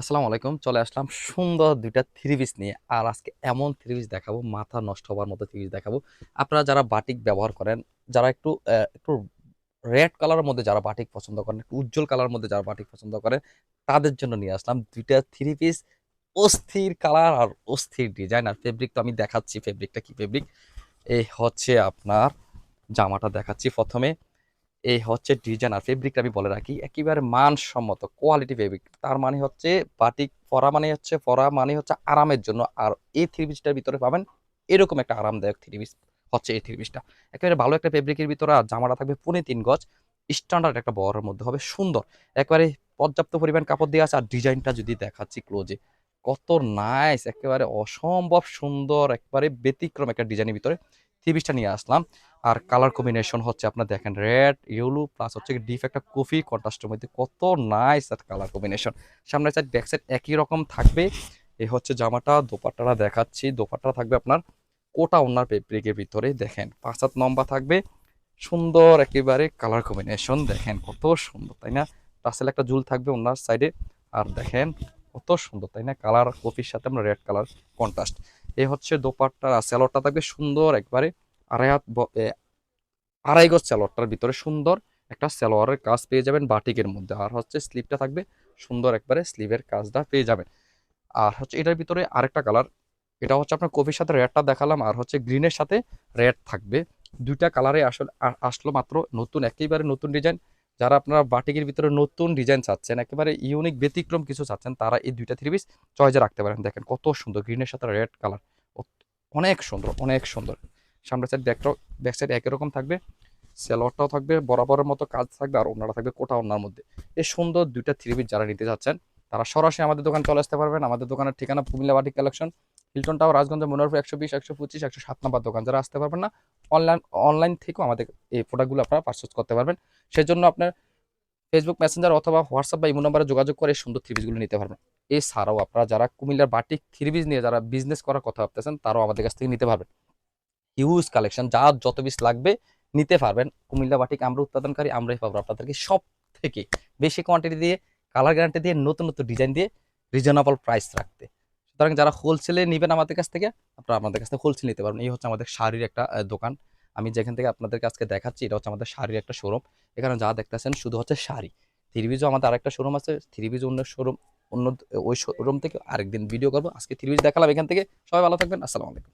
আসসালামু আলাইকুম, চলে আসলাম সুন্দর দুইটা থ্রি পিস নিয়ে। আর আজকে এমন থ্রি পিস দেখাবো, মাথা নষ্ট হওয়ার মতো থ্রি পিস দেখাবো। আপনারা যারা বাটিক ব্যবহার করেন, যারা একটু একটু রেড কালারের মধ্যে যারা বাটিক পছন্দ করেন, একটু উজ্জ্বল কালারের মধ্যে যারা বাটিক পছন্দ করেন, তাদের জন্য নিয়ে আসলাম দুইটা থ্রি পিস অস্থির কালার আর অস্থির ডিজাইন আর ফেব্রিক তো আমি দেখাচ্ছি ফেব্রিকটা কি ফেব্রিক এই হচ্ছে আপনার জামাটা দেখাচ্ছি প্রথমে। এই হচ্ছে ডিজাইন আর ফেব্রিকটা আমি বলে রাখি, একেবারে মানসম্মত কোয়ালিটি ফেব্রিক তার মানে হচ্ছে বাটিক পরা মানে হচ্ছে পরা মানে হচ্ছে আরামের জন্য, আর এই থ্রি পিসটার ভিতরে পাবেন এরকম একটা আরামদায়ক থ্রি পিস হচ্ছে এই থ্রি পিসটা একেবারে ভালো একটা ফেব্রিকের ভিতরে আর জামাটা থাকবে পুনে তিন গজ স্ট্যান্ডার্ড একটা বরের মধ্যে হবে, সুন্দর। একেবারে পর্যাপ্ত পরিমাণ কাপড় দেওয়া আছে, আর ডিজাইনটা যদি দেখাচ্ছি ক্লোজে কত নাইস একেবারে অসম্ভব সুন্দর, একবারে ব্যতিক্রম একটা ডিজাইনের ভিতরে। থ্রি পিসটা নিয়ে আসলাম। আর কালার কম্বিনেশন হচ্ছে আপনার দেখেন রেড ইয়েলো প্লাস হচ্ছে ডিপ একটা কফি কন্ট্রাস্টের মধ্যে কত নাইস আর কালার কম্বিনেশন সামনে সাইড ব্যাক সাইড একই রকম থাকবে। এই হচ্ছে জামাটা, দোপাট্টাটা দেখাচ্ছি। দোপাট্টা থাকবে আপনার কোটা ওনার পেপ্রিকের ভিতরে। দেখেন, পাঁচ হাত লম্বা থাকবে। সুন্দর একেবারে কালার কম্বিনেশন দেখেন কত সুন্দর, তাই না? টাসেল একটা জুল থাকবে ওনার সাইডে আর দেখেন কত সুন্দর, তাই না? কালার কফির সাথে আমরা রেড কালার কন্ট্রাস্ট এই হচ্ছে দোপাট্টা স্যালোয়ারটা থাকবে সুন্দর একবারে আড়াই হাত আড়াই গজ স্যালোয়ারটার ভিতরে সুন্দর একটা সালোয়ারের কাজ পেয়ে যাবেন বাটিকের মধ্যে। আর হচ্ছে স্লিপটা থাকবে সুন্দর একবারে স্লিভের কাজটা পেয়ে যাবেন। আর হচ্ছে এটার ভিতরে আরেকটা কালার এটা হচ্ছে আপনার কফির সাথে রেডটা দেখালাম, আর হচ্ছে গ্রিনের সাথে রেড থাকবে। দুইটা কালারে আসলে আসলো মাত্র নতুন, একেবারে নতুন ডিজাইন যারা আপনারা বাটিকের ভিতরে নতুন ডিজাইন চাচ্ছেন, একেবারে ইউনিক ব্যতিক্রম কিছু চাচ্ছেন, তারা এই দুইটা থ্রি পিস চয়েজে রাখতে পারেন। দেখেন কত সুন্দর গ্রিনের সাথে রেড কালার অনেক সুন্দর অনেক সুন্দর। সামনের সাইড ব্যাকটাও ব্যাক সাইড একই রকম থাকবে, সালোয়ারটাও থাকবে, বরাবরের মতো কাজ থাকবে আর ওনারা থাকবে কোটা ওনার মধ্যে। এই সুন্দর দুইটা থ্রি পিস যারা নিতে চাচ্ছেন, তারা সরাসরি আমাদের দোকান চলে আসতে পারবেন। আমাদের দোকানের ঠিকানা Comilla batik collection Hilton tower Rajganj Monorpur একশো বিশ, একশো পঁচিশ, একশো সাত নম্বর দোকান। যারা আসতে পারবেন না অনলাইন অনলাইন থেকেও আমাদের এই প্রোডাক্টগুলো আপনারা পারচেস করতে পারবেন। সেজন্য আপনার ফেসবুক মেসেঞ্জার অথবা হোয়াটসঅ্যাপ বা ইমো নাম্বারে যোগাযোগ করে সুন্দর থ্রি পিসগুলো নিতে পারবেন। এছাড়াও আপনারা যারা কুমিল্লার বাটিক থ্রি নিয়ে যারা বিজনেস করার কথা ভাবতেছেন, তারাও আমাদের কাছ থেকে নিতে পারবেন। হিউজ কালেকশন যার যত পিস লাগবে নিতে পারবেন। কুমিল্লা বাটিক আমরা উৎপাদনকারী, আমরাই পাবো আপনাদেরকে সব থেকে বেশি কোয়ান্টিটি দিয়ে কালার গ্যারান্টি দিয়ে, নতুন নতুন ডিজাইন দিয়ে রিজনেবল প্রাইস রাখতে। সুতরাং যারা হোলসেলে নেবেন আমাদের কাছ থেকে, আপনারা আমাদের কাছ থেকে হোলসেল নিতে পারবেন। এই হচ্ছে আমাদের শাড়ির একটা দোকান। আমি যেখান থেকে আপনাদেরকে আজকে দেখাচ্ছি, এটা হচ্ছে আমাদের শাড়ির একটা শোরুম এখানে যা দেখতেছেন, শুধু হচ্ছে শাড়ি। থ্রি পিসও আমাদের আরেকটা শোরুম আছে। থ্রি পিস অন্য শোরুম অন্য, ওই শোরুম থেকে আরেকদিন ভিডিও করব। আজকে থ্রি পিস দেখালাম এখান থেকে। সবাই ভালো থাকবেন। আসসালামু আলাইকুম।